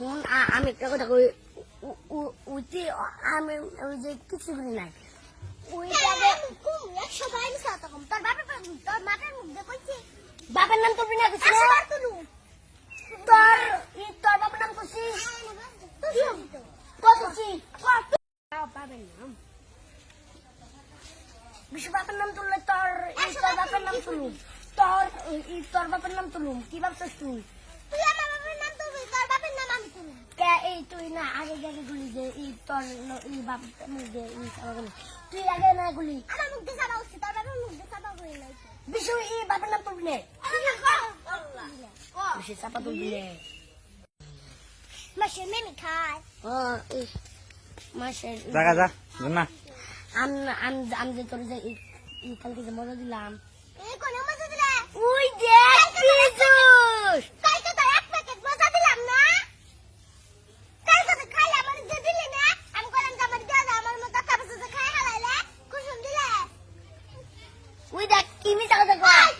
আমি একটা কথা কই উ- উ- উইতে আমি ওই যে কিছু করি নাই। বাপের নাম তুলবি না কিছু? তোর ই তোর বাপের নাম করছি করছি বাপের নাম? বিশ্ব বাপের নাম তুললে তোর তোর বাপের নাম তুলুম। তোর ই তোর বাপের নাম তুলুম। কি ভাবছিস তুই তুই আমার বাপের নাম তুলবি তোর বাপের নাম আমি তুলু কে এই তুই না আগে আগে গুলি যে ই তোর ন- ই বাপ মুখ দে ই সবাই গুলি। তুই আগে না গুলি। আমার মুখ দিয়ে সাদা উঠছে তোর বাপের মুখ দিয়ে সাদা হয়ে নাই বিশ্ব ই বাপের নাম তুলবি না। চাপা তুলবি না। মাসে মেমি খায়। ও জাগা যা না আম আম আম যে তোর যে ই- ই কালকে যে মজা দিলাম। এই কোন মজা দিলে? উই দেখ Uy, that Kimi sa kasagwa!